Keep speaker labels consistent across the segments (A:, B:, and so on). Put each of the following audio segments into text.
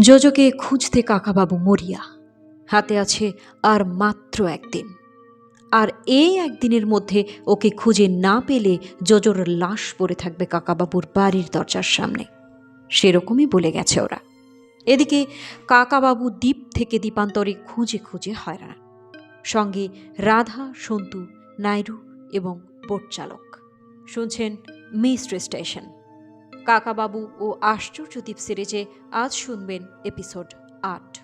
A: যোজকে খুঁজতে কাকাবাবু মরিয়া। হাতে আছে আর মাত্র একদিন। আর এই একদিনের মধ্যে ওকে খুঁজে না পেলে যোজোর লাশ পড়ে থাকবে কাকাবাবুর বাড়ির দরজার সামনে। সেরকমই বলে গেছে ওরা। এদিকে কাকাবাবু দ্বীপ থেকে দ্বীপান্তরে খুঁজে খুঁজে হয়রান। সঙ্গে রাধা, সন্তু, নাইরু এবং বোট চালক শুনছেন মিস্ট্রি স্টেশন। কাকাবাবু ও আশ্চর্যদ্বীপ সিরিজে আজ শুনবেন এপিসোড আট।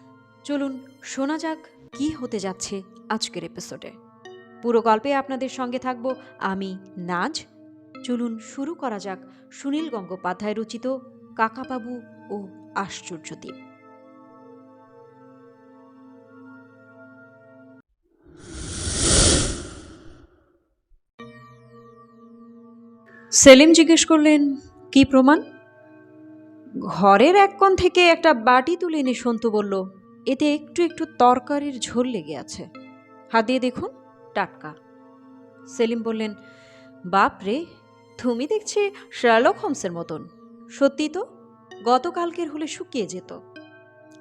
A: চলুন শোনা যাক কি হতে যাচ্ছে আজকের এপিসোডে পুরো গল্পে আপনাদের সঙ্গে থাকব আমি, নাজ। চলুন শুরু করা যাক সুনীল গঙ্গোপাধ্যায় রচিত কাকাবাবু ও আশ্চর্যদ্বীপ। সেলিম জিজ্ঞেস করলেন কি প্রমাণ? ঘরের এক কোণ থেকে একটা বাটি তুলে এনে সন্তু বলল, এতে একটু একটু তরকারির ঝোল লেগে আছে। হাত দিয়ে দেখুন, টাটকা। সেলিম বললেন, বাপ রে, তুমি দেখছি শার্লক হোমসের মতন। সত্যি তো, গতকালকের হলে শুকিয়ে যেত।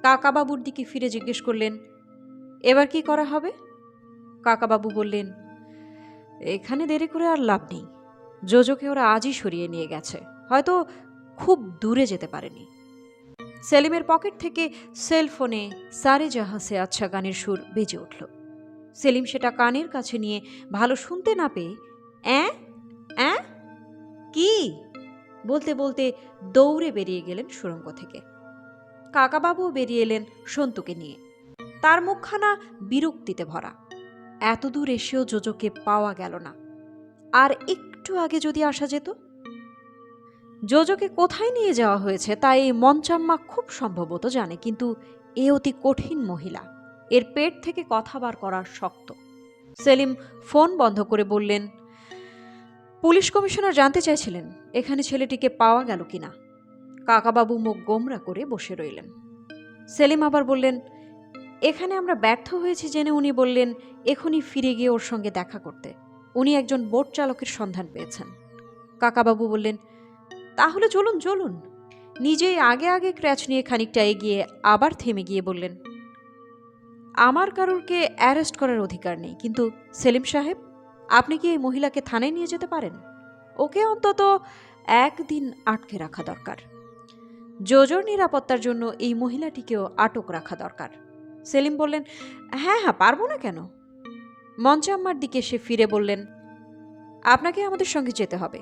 A: কাকাবাবুর দিকে ফিরে জিজ্ঞেস করলেন, এবার কি করা হবে? কাকাবাবু বললেন, এখানে দেরি করে আর লাভ নেই। জোজোকে ওরা আজই সরিয়ে নিয়ে গেছে। হয়তো খুব দূরে যেতে পারেনি। সেলিমের পকেট থেকে সেল ফোনে সারে জাহাসে আচ্ছা গানের সুর বেজে উঠল। সেলিম সেটা কানের কাছে নিয়ে ভালো শুনতে না পেয়ে, অ্যাঁ? অ্যাঁ? কি? বলতে বলতে দৌড়ে বেরিয়ে গেলেন সুরঙ্গ থেকে। কাকাবাবুও বেরিয়ে এলেন সন্তুকে নিয়ে। তার মুখখানা বিরক্তিতে ভরা। এত দূর এসেও যোজকে পাওয়া গেল না। আর একটু আগে যদি আসা যেত? যোজোকে কোথায় নিয়ে যাওয়া হয়েছে তা এই মঞ্চাম্মা খুব সম্ভবত জানে, কিন্তু এ অতি কঠিন মহিলা। এর পেট থেকে কথা বার করা শক্ত। সেলিম ফোন বন্ধ করে বললেন, পুলিশ কমিশনার জানতে চাইছিলেন, এখানে ছেলেটিকে পাওয়া গেল কিনা কাকাবাবু মুখ গোমরা করে বসে রইলেন। সেলিম আবার বললেন, এখানে আমরা ব্যর্থ হয়েছি জেনে উনি বললেন, এখনই ফিরে গিয়ে ওর সঙ্গে দেখা করতে। উনি একজন বোট চালকের সন্ধান পেয়েছেন। কাকাবাবু বললেন তাহলে চলুন চলুন। নিজেই আগে আগে ক্র্যাচ নিয়ে খানিকটা এগিয়ে আবার থেমে গিয়ে বললেন, আমার কারোরকে অ্যারেস্ট করার অধিকার নেই, কিন্তু সেলিম সাহেব, আপনি কি এই মহিলাকে থানায় নিয়ে যেতে পারেন? ওকে অন্তত একদিন আটকে রাখা দরকার। জোজোর নিরাপত্তার জন্য এই মহিলাটিকেও আটক রাখা দরকার। সেলিম বললেন হ্যাঁ হ্যাঁ পারব না কেন? মঞ্চাম্মার দিকে সে ফিরে বললেন, আপনাকে আমাদের সঙ্গে যেতে হবে।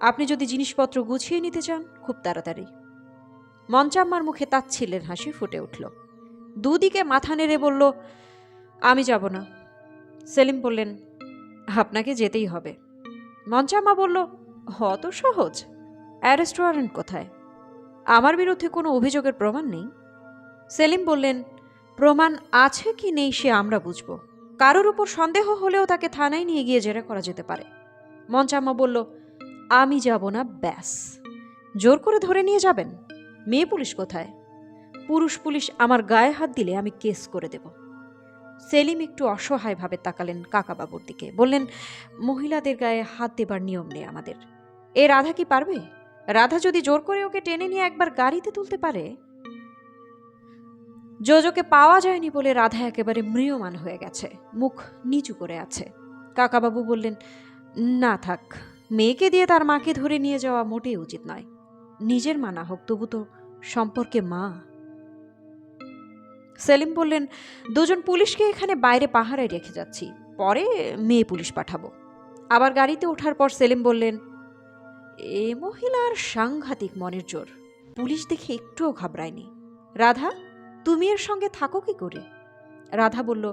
A: আপনি যদি জিনিসপত্র গুছিয়ে নিতে চান, খুব তাড়াতাড়ি। মঞ্চাম্মার মুখে তাচ্ছিলেন হাসি ফুটে উঠল। দুদিকে মাথা নেড়ে বলল, আমি যাব না। সেলিম বললেন, আপনাকে যেতেই হবে। মঞ্চাম্মা বলল অত সহজ। অ্যারেস্ট ওয়ারেন্ট কোথায়? আমার বিরুদ্ধে কোনো অভিযোগের প্রমাণ নেই। সেলিম বললেন, প্রমাণ আছে কি নেই সে আমরা বুঝব। কারোর উপর সন্দেহ হলেও তাকে থানায় নিয়ে গিয়ে জেরা করা যেতে পারে। মঞ্চাম্মা বলল আমি যাব না, ব্যাস। জোর করে ধরে নিয়ে যাবেন? মেয়ে পুলিশ কোথায়? পুরুষ পুলিশ আমার গায়ে হাত দিলে আমি কেস করে দেব। সেলিম একটু অসহায়ভাবে তাকালেন কাকাবাবুর দিকে। বললেন, মহিলাদের গায়ে হাত দেবার নিয়ম নেই আমাদের। এ রাধা কি পারবে? রাধা যদি জোর করে ওকে টেনে নিয়ে একবার গাড়িতে তুলতে পারে? যোজোকে পাওয়া যায়নি বলে রাধা একেবারে ম্রিয়মান হয়ে গেছে। মুখ নিচু করে আছে। কাকাবাবু বললেন, না থাক মেয়েকে দিয়ে তার মাকে ধরে নিয়ে যাওয়া মোটেই উচিত নয়। নিজের মা না হোক, তবু তো সম্পর্কে মা। সেলিম বললেন, দুজন পুলিশকে এখানে বাইরে পাহারায় রেখে যাচ্ছি। পরে মেয়ে পুলিশ পাঠাবো। আবার গাড়িতে ওঠার পর সেলিম বললেন, এ মহিলার সাংঘাতিক মনের জোর। পুলিশ দেখে একটুও ঘাবড়ায়নি। রাধা, তুমি এর সঙ্গে থাকো কি করে? রাধা বলল,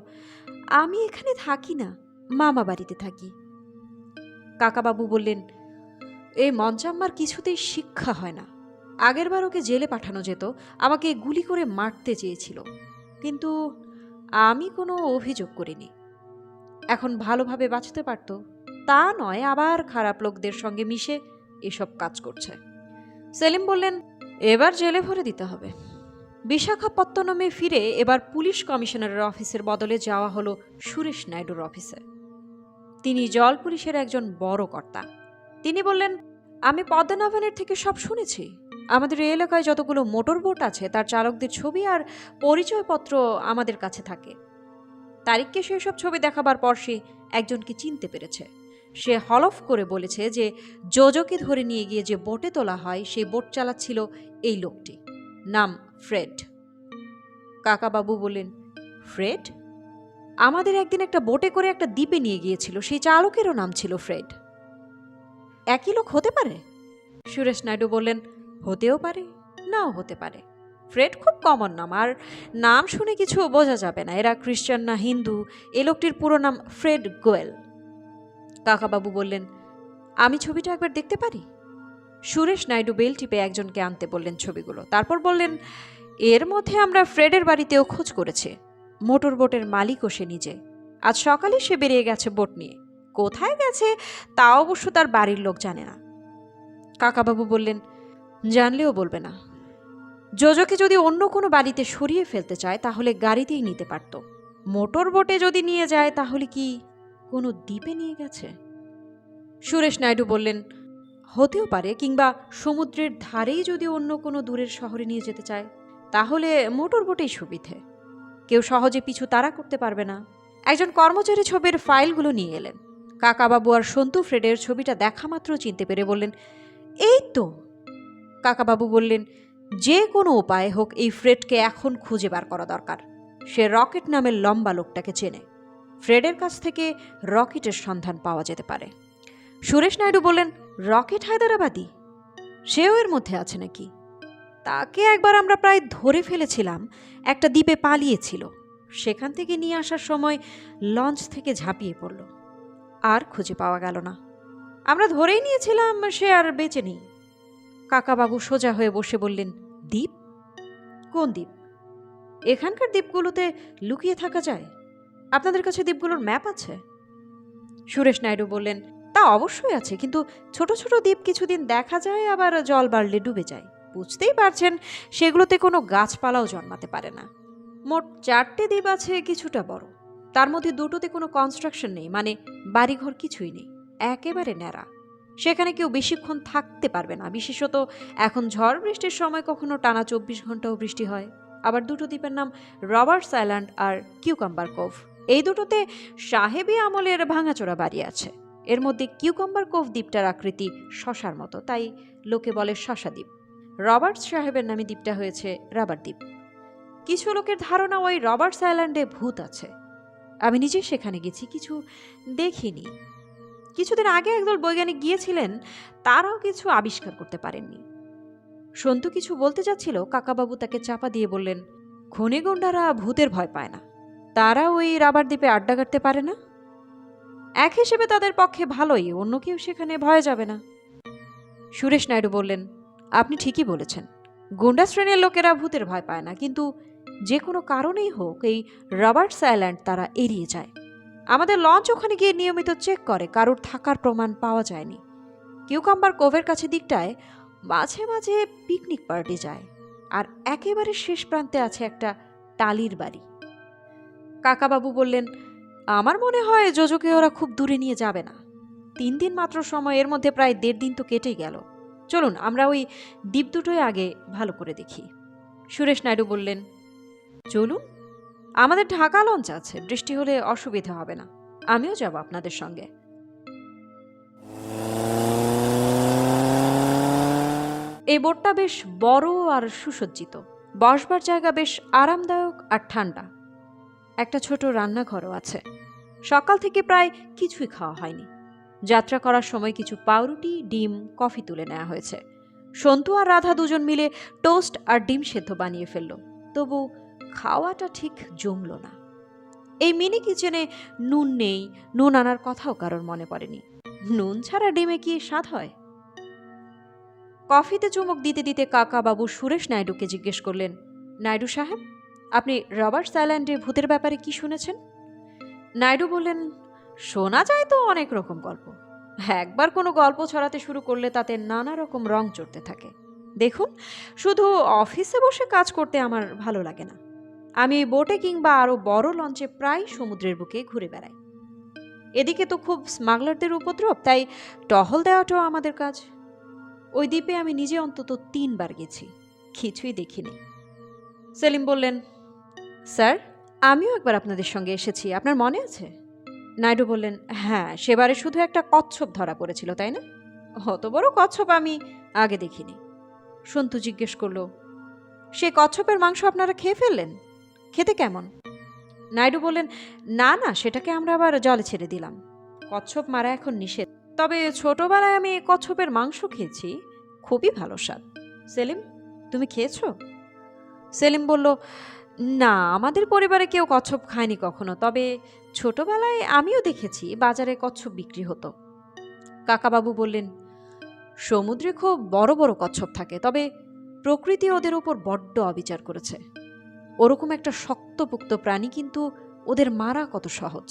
A: আমি এখানে থাকি না। মামা বাড়িতে থাকি। কাকাবাবু বললেন এই মঞ্চাম্মার কিছুতেই শিক্ষা হয় না। আগেরবার ওকে জেলে পাঠানো যেত, আমাকে গুলি করে মারতে চেয়েছিল। কিন্তু আমি কোনো অভিযোগ করিনি। এখন ভালোভাবে বাঁচতে পারত, তা নয়, আবার খারাপ লোকদের সঙ্গে মিশে এসব কাজ করছে। সেলিম বললেন, এবার জেলে ভরে দিতে হবে। বিশাখাপত্তনমে ফিরে এবার পুলিশ কমিশনারের অফিসের বদলে যাওয়া হলো সুরেশ নাইডুর অফিসে। তিনি জল পুলিশের একজন বড় কর্তা। তিনি বললেন, আমি পদ্মনাভনের থেকে সব শুনেছি। আমাদের এই এলাকায় যতগুলো মোটর বোট আছে, তার চালকদের ছবি আর পরিচয়পত্র আমাদের কাছে থাকে। তারিখকে সেসব ছবি দেখাবার পর সে একজনকে চিনতে পেরেছে। সে হলফ করে বলেছে যে, জোজোকে ধরে নিয়ে গিয়ে যে বোটে তোলা হয়, সেই বোট চালাচ্ছিল এই লোকটি। নাম ফ্রেড। কাকাবাবু বললেন, ফ্রেড? আমাদের একদিন একটা বোটে করে একটা দ্বীপে নিয়ে গিয়েছিল। সেই চালকেরও নাম ছিল ফ্রেড। একই লোক হতে পারে? সুরেশ নাইডু বললেন, হতেও পারে, নাও হতে পারে। ফ্রেড খুব কমন নাম, আর নাম শুনে কিছু বোঝা যাবে না। এরা খ্রিস্টান না হিন্দু, এ লোকটির পুরো নাম ফ্রেড গোয়েল। কাকাবাবু বললেন, আমি ছবিটা একবার দেখতে পারি? সুরেশ নাইডু বেল টিপে একজনকে আনতে বললেন ছবিগুলো। তারপর বললেন, এর মধ্যে আমরা ফ্রেডের বাড়িতেও খোঁজ করেছি। মোটর বোটের মালিকও সে নিজে। আজ সকালে সে বেরিয়ে গেছে বোট নিয়ে। কোথায় গেছে তা অবশ্য তার বাড়ির লোক জানে না। কাকাবাবু বললেন, জানলেও বলবে না। যোজোকে যদি অন্য কোনো বাড়িতে সরিয়ে ফেলতে চায়, তাহলে গাড়িতেই নিতে পারত। মোটর বোটে যদি নিয়ে যায়, তাহলে কি কোনো দ্বীপে নিয়ে গেছে? সুরেশ নাইডু বললেন, হতেও পারে, কিংবা সমুদ্রের ধারেই যদি অন্য কোনো দূরের শহরে নিয়ে যেতে চায়, তাহলে মোটর বোটেই সুবিধে। কেউ সহজে পিছু তাড়া করতে পারবে না। একজন কর্মচারী ছবির ফাইলগুলো নিয়ে এলেন। কাকাবাবু আর সন্তু ফ্রেডের ছবিটা দেখা মাত্র চিনতে পেরে বললেন, এই তো। কাকাবাবু বললেন, যে কোনো উপায়ে হোক, এই ফ্রেডকে এখন খুঁজে বার করা দরকার। সে রকেট নামের লম্বা লোকটাকে চেনে। ফ্রেডের কাছ থেকে রকেটের সন্ধান পাওয়া যেতে পারে। সুরেশ নাইডু বললেন, রকেট হায়দ্রাবাদি? সেও এর মধ্যে আছে নাকি? তাকে একবার আমরা প্রায় ধরে ফেলেছিলাম। একটা দ্বীপে পালিয়েছিল। সেখান থেকে নিয়ে আসার সময় লঞ্চ থেকে ঝাঁপিয়ে পড়ল। আর খুঁজে পাওয়া গেল না। আমরা ধরেই নিয়েছিলাম, সে আর বেঁচে নেই। কাকাবাবু সোজা হয়ে বসে বললেন, দ্বীপ? কোন দ্বীপ? এখানকার দ্বীপগুলোতে লুকিয়ে থাকা যায়? আপনাদের কাছে দ্বীপগুলোর ম্যাপ আছে? সুরেশ নাইডু বললেন, তা অবশ্যই আছে, কিন্তু ছোট ছোট দ্বীপ কিছুদিন দেখা যায়, আবার জল বাড়লে ডুবে যায়। বুঝতেই পারছেন, সেগুলোতে কোনো গাছপালাও জন্মাতে পারে না। মোট চারটে দ্বীপ আছে কিছুটা বড়। তার মধ্যে দুটোতে কোনো কনস্ট্রাকশন নেই মানে বাড়িঘর কিছুই নেই, একেবারে ন্যাড়া। সেখানে কেউ বেশিক্ষণ থাকতে পারবে না, বিশেষত এখন ঝড় বৃষ্টির সময় কখনো টানা চব্বিশ ঘন্টাও বৃষ্টি হয়। আবার দুটো দ্বীপের নাম রবার্টস আইল্যান্ড আর কিউকাম্বার কোভ। এই দুটোতে সাহেবী আমলের ভাঙাচোরা বাড়ি আছে। এর মধ্যে কিউকাম্বার কোভ দ্বীপটার আকৃতি শশার মতো, তাই লোকে বলে শশা দ্বীপ। রবার্টস সাহেবের নামে দ্বীপটা হয়েছে রাবার দ্বীপ। কিছু লোকের ধারণা ওই রবার্টস আইল্যান্ডে ভূত আছে। আমি নিজে সেখানে গেছি, কিছু দেখিনি। কিছুদিন আগে একদল বৈজ্ঞানিক গিয়েছিলেন, তারাও কিছু আবিষ্কার করতে পারেননি। সন্তু কিছু বলতে যাচ্ছিল, কাকাবাবু তাকে চাপা দিয়ে বললেন খনিগুন্ডারা ভূতের ভয় পায় না। তারা ওই রাবার দ্বীপে আড্ডা কাটতে পারে না। এক হিসেবে তাদের পক্ষে ভালোই, অন্য কেউ সেখানে ভয় যাবে না। সুরেশ নাইডু বললেন আপনি ঠিকই বলেছেন। গুন্ডা শ্রেণির লোকেরা ভূতের ভয় পায় না, কিন্তু যে কোনো কারণেই হোক এই রবার্টস আইল্যান্ড তারা এড়িয়ে যায়। আমাদের লঞ্চ ওখানে গিয়ে নিয়মিত চেক করে, কারোর থাকার প্রমাণ পাওয়া যায়নি। কিউকাম্বার কোভের কাছে দিকটায় মাঝে মাঝে পিকনিক পার্টি যায়, আর একেবারে শেষ প্রান্তে আছে একটা টালির বাড়ি। কাকাবাবু বললেন, আমার মনে হয় যোজোকে ওরা খুব দূরে নিয়ে যাবে না। তিন দিন মাত্র সময়, এর মধ্যে প্রায় দেড় দিন তো কেটেই গেল। চলুন, আমরা ওই দ্বীপ দুটোই আগে ভালো করে দেখি। সুরেশ নাইডু বললেন, চলুন, আমাদের ঢাকা লঞ্চ আছে, বৃষ্টি হলে অসুবিধা হবে না। আমিও যাব আপনাদের সঙ্গে। এই বোটটা বেশ বড় আর সুসজ্জিত। বসবার জায়গা বেশ আরামদায়ক আর ঠান্ডা। একটা ছোট রান্নাঘরও আছে। সকাল থেকে প্রায় কিছুই খাওয়া হয়নি। যাত্রা করার সময় কিছু পাউরুটি, ডিম, কফি তুলে নেওয়া হয়েছে। সন্তু আর রাধা দুজন মিলে টোস্ট আর ডিম সেদ্ধ বানিয়ে ফেলল। তবু খাওয়াটা ঠিক জমল না। এই মিনি কিচেনে নুন নেই, নুন আনার কথাও কারোর মনে পড়েনি। নুন ছাড়া ডিমে কি স্বাদ হয়? কফিতে চুমুক দিতে দিতে কাকা বাবু সুরেশ নাইডুকে জিজ্ঞেস করলেন, নাইডু সাহেব, আপনি রবার্টস আইল্যান্ডে ভূতের ব্যাপারে কি শুনেছেন? নাইডু বললেন শোনা যায় তো অনেক রকম গল্প। একবার কোনো গল্প ছড়াতে শুরু করলে তাতে নানা রকম রং চড়তে থাকে। দেখুন, শুধু অফিসে বসে কাজ করতে আমার ভালো লাগে না। আমি বোটে কিংবা আরও বড় লঞ্চে প্রায় সমুদ্রের বুকে ঘুরে বেড়াই। এদিকে তো খুব স্মাগলারদের উপদ্রব, তাই টহল দেওয়াটাও আমাদের কাজ। ওই দ্বীপে আমি নিজে অন্তত তিনবার গেছি, কিছুই দেখিনি। সেলিম বললেন, স্যার, আমিও একবার আপনাদের সঙ্গে এসেছি, আপনার মনে আছে? নাইডু বললেন হ্যাঁ সেবারে শুধু একটা কচ্ছপ ধরা পড়েছিল, তাই না? অত বড় কচ্ছপ আমি আগে দেখিনি। সন্তু জিজ্ঞেস করল, সে কচ্ছপের মাংস আপনারা খেয়ে ফেললেন? খেতে কেমন? নাইডু বললেন, না না, সেটাকে আমরা আবার জলে ছেড়ে দিলাম। কচ্ছপ মারা এখন নিষেধ। তবে ছোটবেলায় আমি কচ্ছপের মাংস খেয়েছি। খুবই ভালো স্বাদ। সেলিম, তুমি খেয়েছো? সেলিম বলল, না, আমাদের পরিবারে কেউ কচ্ছপ খায়নি কখনো। তবে ছোটবেলায় আমিও দেখেছি বাজারে কচ্ছপ বিক্রি হতো। কাকাবাবু বললেন, সমুদ্রে খুব বড় বড় কচ্ছপ থাকে, তবে প্রকৃতি ওদের ওপর বড্ড অবিচার করেছে। ওরকম একটা শক্তপুক্ত প্রাণী কিন্তু ওদের মারা কত সহজ।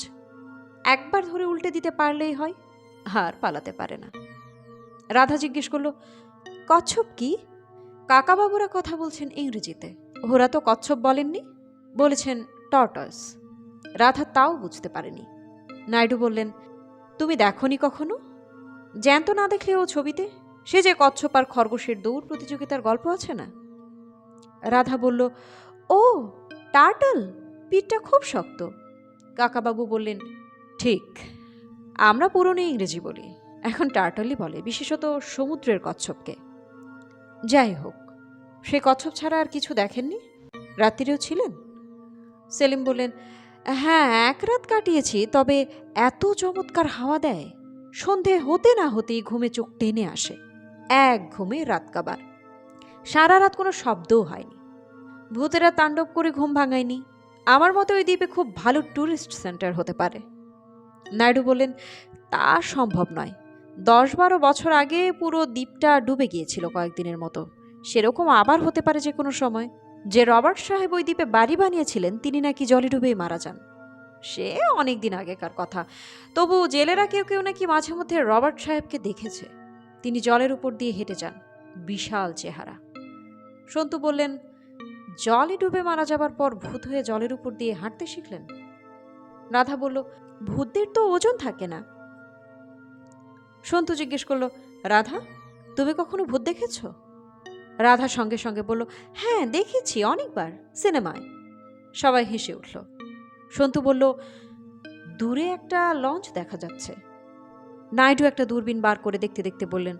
A: একবার ধরে উল্টে দিতে পারলেই হয়, আর পালাতে পারে না। রাধা জিজ্ঞেস করল, কচ্ছপ কি? কাকাবাবুরা কথা বলছেন ইংরেজিতে, ওরা তো কচ্ছপ বলেননি, বলেছেন টর্টস রাধা তাও বুঝতে পারেনি। নাইডু বললেন, তুমি দেখনি কখনো? জ্যান্ত না দেখলে ও ছবিতে? সে যে কচ্ছপ আর খরগোশের দৌড় প্রতিযোগিতার গল্প আছে না? রাধা বলল, ও, টার্টল! পিঠটা খুব শক্ত। কাকাবাবু বললেন, ঠিক, আমরা পুরনো ইংরেজি বলি। এখন টার্টলই বলে, বিশেষত সমুদ্রের কচ্ছপকে। যাই হোক, সে কচ্ছপ ছাড়া আর কিছু দেখেননি? রাত্রিরেও ছিলেন? সেলিম বললেন হ্যাঁ এক রাত কাটিয়েছি, তবে এত চমৎকার হাওয়া দেয়। সন্ধে হতে না হতেই ঘুমে চোখ টেনে আসে। এক ঘুমে রাত কাবার। সারা রাত কোনো শব্দও হয়নি। ভূতেরা তাণ্ডব করে ঘুম ভাঙায়নি। আমার মতে ওই দ্বীপে খুব ভালো ট্যুরিস্ট সেন্টার হতে পারে। নাইডু বললেন, তা সম্ভব নয়। দশ বারো বছর আগে পুরো দ্বীপটা ডুবে গিয়েছিল কয়েকদিনের মতো। সেরকম আবার হতে পারে যে কোনো সময়। যে রবার্ট সাহেব ওই দ্বীপে বাড়ি বানিয়েছিলেন, তিনি নাকি জলে ডুবেই মারা যান। সে অনেক দিন আগেকার কথা। তবু জেলেরা কেউ কেউ নাকি মাঝে মধ্যে রবার্ট সাহেবকে দেখেছে। তিনি জলের উপর দিয়ে হেঁটে যান, বিশাল চেহারা। সন্তু বললেন, জলে ডুবে মারা যাবার পর ভূত হয়ে জলের উপর দিয়ে হাঁটতে শিখলেন? রাধা বলল, ভূতদের তো ওজন থাকে না। সন্তু জিজ্ঞেস করল, রাধা, তুমি কখনো ভূত দেখেছ? রাধা সঙ্গে সঙ্গে বলল হ্যাঁ দেখেছি অনেকবার সিনেমায়। সবাই হেসে উঠল। সন্তু বলল, দূরে একটা লঞ্চ দেখা যাচ্ছে। নাইডু একটা দূরবীন বার করে দেখতে দেখতে বললেন,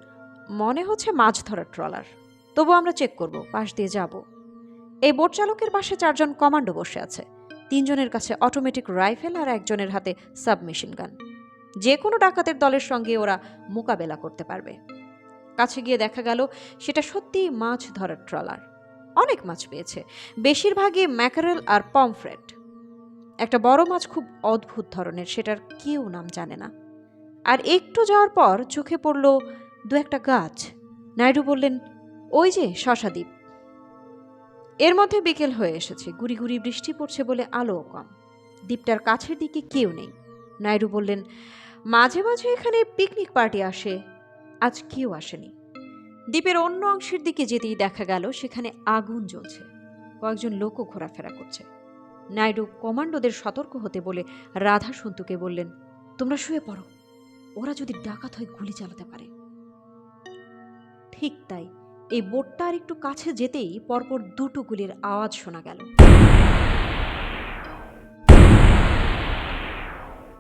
A: মনে হচ্ছে মাছ ধরার ট্রলার। তবু আমরা চেক করব, পাশ দিয়ে যাব। এই বোট চালকের পাশে চারজন কমান্ডো বসে আছে। তিনজনের কাছে অটোমেটিক রাইফেল আর একজনের হাতে সাবমেশিন গান। যে কোনো ডাকাতের দলের সঙ্গে ওরা মোকাবেলা করতে পারবে। কাছে গিয়ে দেখা গেল সেটা সত্যিই মাছ ধরার ট্রলার। অনেক মাছ পেয়েছে, বেশিরভাগই ম্যাকারেল আর পমফ্রেট। একটা বড় মাছ খুব অদ্ভুত ধরনের, সেটার কেউ নাম জানে না। আর একটু যাওয়ার পর চোখে পড়ল দু একটা গাছ। নাইডু বললেন, ওই যে শশাদ্বীপ এর মধ্যে বিকেল হয়ে এসেছে, গুড়ি গুড়ি বৃষ্টি পড়ছে বলে আলোও কম। দ্বীপটার কাছের দিকে কেউ নেই। নাইডু বললেন, মাঝে মাঝে এখানে পিকনিক পার্টি আসে আজ কেউ আসেনি। দ্বীপের অন্য অংশের দিকে যেতেই দেখা গেল সেখানে আগুন জ্বলছে। কয়েকজন লোকও ঘোরাফেরা করছে। নাইডু কমান্ডোদের সতর্ক হতে বলে রাধা সন্তুকে বললেন, তোমরা শুয়ে পড়ো। ওরা যদি ডাকাত হয় গুলি চালাতে পারে। ঠিক তাই, এই বোটটা আর একটু কাছে যেতেই পরপর দুটো গুলির আওয়াজ শোনা গেল।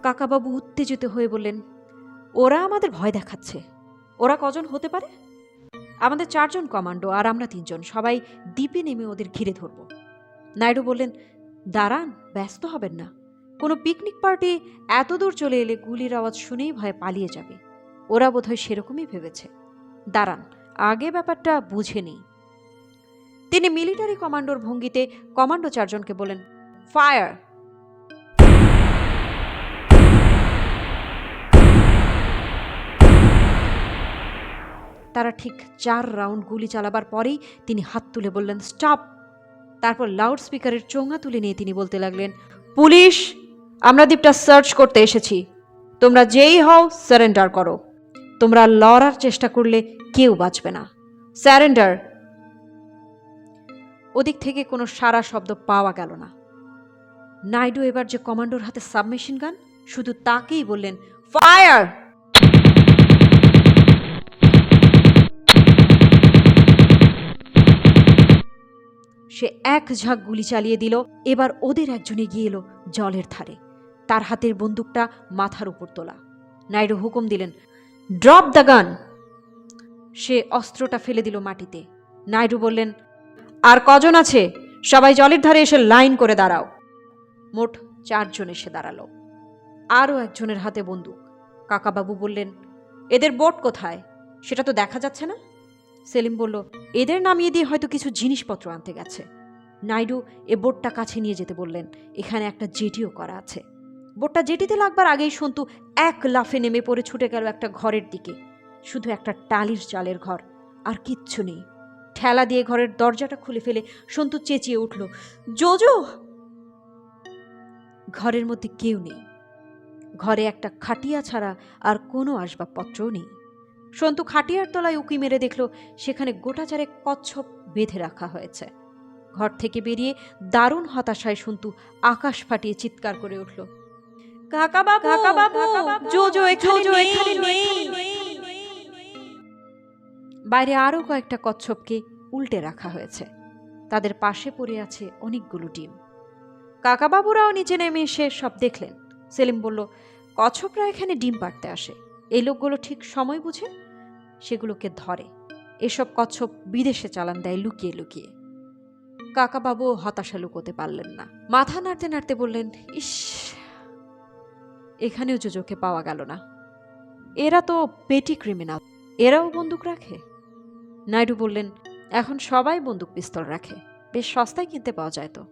A: কাকাবাবু উত্তেজিত হয়ে বললেন, ওরা আমাদের ভয় দেখাচ্ছে। ওরা কজন হতে পারে? আমাদের চারজন কমান্ডো আর আমরা তিনজন। সবাই দ্বীপে নেমে ওদের ঘিরে ধরব। নাইডু বললেন, দাঁড়ান, ব্যস্ত হবেন না। কোনো পিকনিক পার্টি এত দূর চলে এলে গুলির আওয়াজ শুনেই ভয়ে পালিয়ে যাবে। ওরা বোধহয় সেরকমই ভেবেছে। দাঁড়ান, আগে ব্যাপারটা বুঝে নেই। তিনি মিলিটারি কমান্ডোর ভঙ্গিতে কমান্ডো চারজনকে বলেন ফায়ার! তারা ঠিক চার রাউন্ড গুলি চালাবার পরেই তিনি হাত তুলে বললেন, স্টপ! তারপর লাউড স্পিকারের চোঙা তুলে নিয়ে তিনি বলতে লাগলেন, পুলিশ, আমরা দ্বীপটা সার্চ করতে এসেছি। তোমরা যেই হও, সারেন্ডার করো। তোমরা লড়ার চেষ্টা করলে কেউ বাঁচবে না। স্যারেন্ডার ওদিক থেকে কোনো সারা শব্দ পাওয়া গেল না। নাইডু এবার যে কমান্ডোর হাতে সাবমেশিন গান, শুধু তাকেই বললেন, ফায়ার! সে এক ঝাঁক গুলি চালিয়ে দিল, এবার ওদের একজনে গিয়ে এলো জলের ধারে। তার হাতের বন্দুকটা মাথার উপর তোলা। নাইডু হুকুম দিলেন, ড্রপ দ্য গান! সে অস্ত্রটা ফেলে দিল মাটিতে। নাইডু বললেন, আর কজন আছে? সবাই জলের ধারে এসে লাইন করে দাঁড়াও। মোট চারজন এসে দাঁড়াল। আরও একজনের হাতে বন্দুক। কাকাবাবু বললেন, এদের বোট কোথায়? সেটা তো দেখা যাচ্ছে না? সেলিম বলল, এদের নামিয়ে দিয়ে হয়তো কিছু জিনিসপত্র আনতে গেছে। নাইডু এ বোটটা কাছে নিয়ে যেতে বললেন, এখানে একটা জেটিও করা আছে। বোটটা জেটিতে লাগবার আগেই সন্তু এক লাফে নেমে পড়ে ছুটে গেল একটা ঘরের দিকে। শুধু একটা টালির চালের ঘর, আর কিচ্ছু নেই। ঠেলা দিয়ে ঘরের দরজাটা খুলে ফেলে সন্তু চেঁচিয়ে উঠল, জোজো! ঘরের মধ্যে কেউ নেই। ঘরে একটা খাটিয়া ছাড়া আর কোনো আসবাবপত্রও নেই। সন্তু খাটিয়ার তলায় উকি মেরে দেখল সেখানে গোটা চারে কচ্ছপ বেঁধে রাখা হয়েছে। ঘর থেকে বেরিয়ে দারুণ হতাশায় সন্তু আকাশ ফাটিয়ে চিৎকার করে উঠল কাকা বাবু কাকা বাবু জোজো এখানে নেই। বাইরে আরও কয়েকটা কচ্ছপকে উল্টে রাখা হয়েছে। তাদের পাশে পড়ে আছে অনেকগুলো ডিম। কাকাবাবুরাও নিচে নেমে এসে সব দেখলেন। সেলিম বলল কচ্ছপরা এখানে ডিম পাড়তে আসে। এই লোকগুলো ঠিক সময় বুঝে? সেগুলোকে ধরে। এসব কচ্ছপ বিদেশে চালান দেয় লুকিয়ে লুকিয়ে। কাকাবাবু হতাশা লুকোতে পারলেন না। মাথা নাড়তে নাড়তে বললেন, ইস, এখানেও যোজোকে পাওয়া গেল না। এরা তো পেটি ক্রিমিনাল। এরাও বন্দুক রাখে? নাইডু বললেন, এখন সবাই বন্দুক পিস্তল রাখে। বেশ সস্তায় কিনতে পাওয়া যায় তো।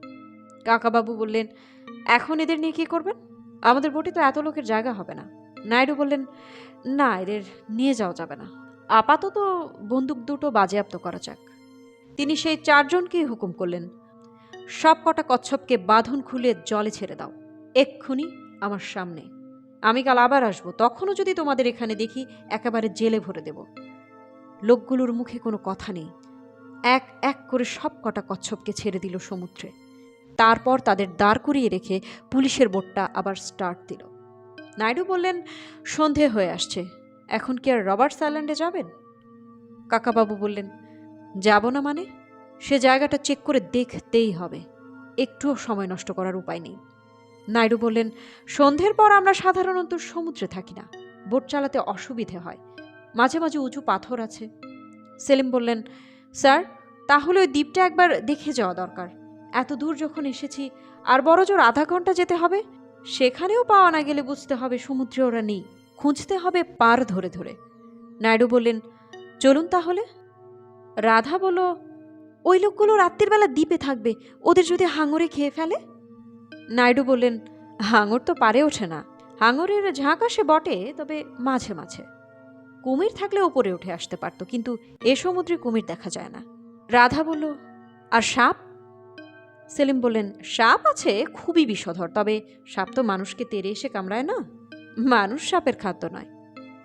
A: কাকাবাবু বললেন, এখন এদের নিয়ে কী করবেন? আমাদের বোটে তো এত লোকের জায়গা হবে না। নাইডু বললেন, না, এদের নিয়ে যাওয়া যাবে না। আপাতত বন্দুক দুটো বাজেয়াপ্ত করা যাক। তিনি সেই চারজনকেই হুকুম করলেন, সব কটা কচ্ছপকে বাঁধন খুলে জলে ছেড়ে দাও। এক্ষুনি আমার সামনে। আমি কাল আবার আসব। তখনও যদি তোমাদের এখানে দেখি, একেবারে জেলে ভরে দেব। লোকগুলোর মুখে কোনো কথা নেই। এক এক করে সব কটা কচ্ছপকে ছেড়ে দিল সমুদ্রে। তারপর তাদের দাঁড় করিয়ে রেখে পুলিশের বোটটা আবার স্টার্ট দিল। নাইডু বললেন, সন্ধে হয়ে আসছে। এখন কি আর রবার্টস আইল্যান্ডে যাবেন? কাকাবাবু বললেন, যাব না মানে? সে জায়গাটা চেক করে দেখতেই হবে। একটুও সময় নষ্ট করার উপায় নেই। নাইডু বললেন, সন্ধ্যের পর আমরা সাধারণত সমুদ্রে থাকি না। বোট চালাতে অসুবিধে হয়। মাঝে মাঝে উঁচু পাথর আছে। সেলিম বললেন, স্যার, তাহলে ওই দ্বীপটা একবার দেখে যাওয়া দরকার। এত দূর যখন এসেছি, আর বড় জোর আধা ঘণ্টা যেতে হবে? সেখানেও পাওয়া না গেলে বুঝতে হবে সমুদ্রে ওরা নেই। খুঁজতে হবে পার ধরে ধরে। নাইডু বললেন, চলুন তাহলে। রাধা বলল, ওই লোকগুলো রাত্রির বেলা দ্বীপে থাকবে। ওদের যদি হাঙরে খেয়ে ফেলে? নাইডু বললেন, হাঙর তো পারে ওঠে না। হাঙরের ঝাঁক আসে বটে, তবে মাঝে মাঝে। কুমির থাকলে ওপরে উঠে আসতে পারতো, কিন্তু এ সমুদ্রে কুমির দেখা যায় না। রাধা বলল, আর সাপ? সেলিম বললেন, সাপ আছে, খুবই বিষধর, তবে সাপ তো মানুষকে তেড়ে এসে কামড়ায় না। মানুষ সাপের খাদ্য নয়।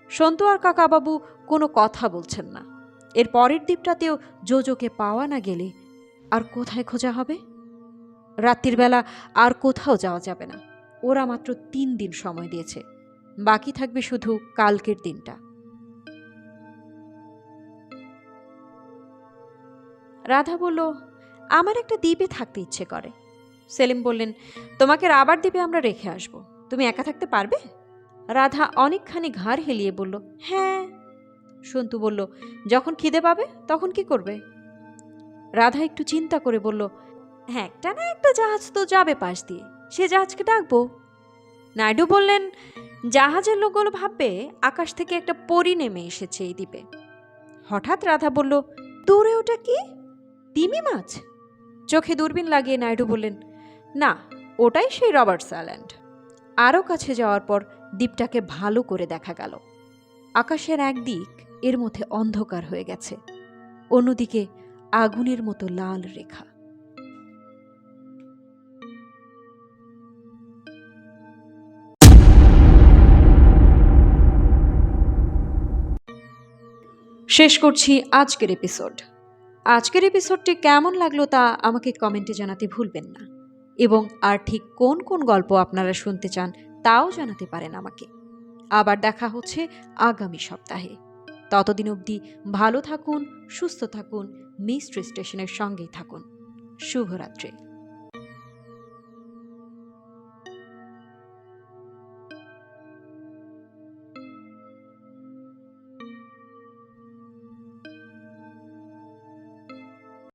A: সন্তু আর কাকাবাবু কোনো কথা বলছেন না। এর পরের দ্বীপটাতেও জোজোকে পাওয়া না গেলে আর কোথায় খোঁজা হবে? রাত্রির বেলা আর কোথাও যাওয়া যাবে না। ওরা মাত্র তিন দিন সময় দিয়েছে। বাকি থাকবে শুধু কালকের দিনটা। রাধা বলল আমার একটা দ্বীপে থাকতে ইচ্ছে করে। সেলিম বললেন, তোমাকে রাবার দ্বীপে আমরা রেখে আসব। তুমি একা থাকতে পারবে? রাধা অনেকখানি ঘাড় হেলিয়ে বলল হ্যাঁ। সন্তু বলল, যখন খিদে পাবে, তখন কি করবে? রাধা একটু চিন্তা করে বলল হ্যাঁ একটা না একটা জাহাজ তো যাবে পাশ দিয়ে, সে জাহাজকে ডাকবো। নাইডু বললেন, জাহাজের লোকগুলো ভাববে আকাশ থেকে একটা পরি নেমে এসেছে এই দ্বীপে। হঠাৎ রাধা বলল, দূরে ওটা কি? তিমি মাছ? চোখে দূরবীন লাগিয়ে নাইডু বললেন, না, ওটাই সেই রবার্টস আইল্যান্ড। আরও কাছে যাওয়ার পর দ্বীপটাকে ভালো করে দেখা গেল। আকাশের একদিক এর মধ্যে অন্ধকার হয়ে গেছে, অন্যদিকে আগুনের মতো লাল রেখা। শেষ করছি আজকের এপিসোড। আজকের এপিসোডটি কেমন লাগল তা আমাকে কমেন্টে জানাতে ভুলবেন না। এবং আর ঠিক কোন কোন গল্প আপনারা শুনতে চান তাও জানাতে পারেন আমাকে। আবার দেখা হচ্ছে আগামী সপ্তাহে। ততদিন অবধি ভালো থাকুন, সুস্থ থাকুন মিস্ট্রি স্টেশনের সঙ্গেই থাকুন। শুভরাত্রি।